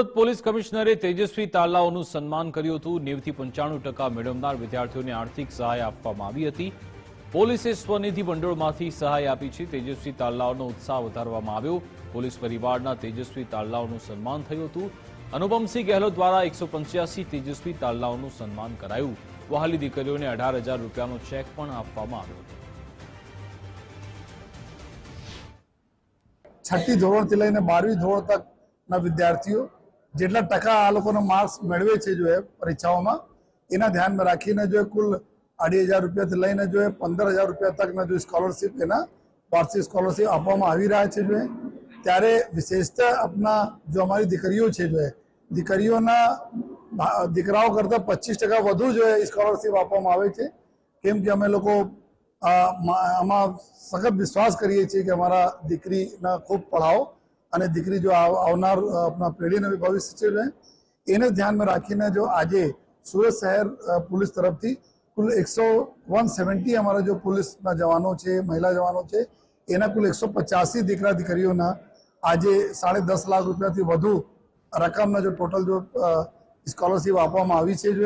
Surat police કમિશનરે તેજસ્વી તાલાઓનું સન્માન કર્યું હતું. નેવથી પંચાણું ટકા મેળવનાર વિદ્યાર્થીઓને આર્થિક સહાય આપવામાં આવી હતી. પોલીસે સ્વનિધિ ભંડોળમાંથી સહાય આપી છે. તેજસ્વી તાલાઓનો ઉત્સાહ વધારવામાં આવ્યો. પોલીસ પરિવારના તેજસ્વી તાલાઓનું સન્માન થયું હતું. અનુપમસિંહ ગેહલોત દ્વારા એકસો તેજસ્વી તાલાઓનું સન્માન કરાયું. વહાલી દીકરીઓને અઢાર હજાર રૂપિયાનો ચેક પણ આપવામાં આવ્યો હતો. છઠ્ઠી ધોરણથી લઈને બારમી ધોરણ તકના વિદ્યાર્થીઓ જેટલા ટકા આ લોકોનો માર્ક્સ મેળવે છે જો એ પરીક્ષાઓમાં, એના ધ્યાનમાં રાખીને જો કુલ અઢી હજાર રૂપિયાથી લઈને જો પંદર હજાર રૂપિયા તકના જો સ્કોલરશિપ એના વાર્ષિક સ્કોલરશિપ આપવામાં આવી રહ્યા છે જો ત્યારે વિશેષતા આપના જો અમારી દીકરીઓ છે જો દીકરીઓના દીકરાઓ કરતાં પચીસ ટકા વધુ જો સ્કોલરશિપ આપવામાં આવે છે. કેમ કે અમે લોકો આમાં સખત વિશ્વાસ કરીએ છીએ કે અમારા દીકરીના ખૂબ પઢાઓ અને દીકરી જો આવનાર આપણા પેઢીનું ભવિષ્ય છે એને ધ્યાનમાં રાખીને જો આજે સુરત શહેર પોલીસ તરફથી કુલ એકસો વન સેવન્ટી અમારા જો પોલીસના જવાનો છે, મહિલા જવાનો છે, એના કુલ એકસો પચાસી દીકરા દીકરીઓના આજે સાડે દસ લાખ રૂપિયાથી વધુ રકમના જો ટોટલ જો સ્કોલરશિપ આપવામાં આવી છે જો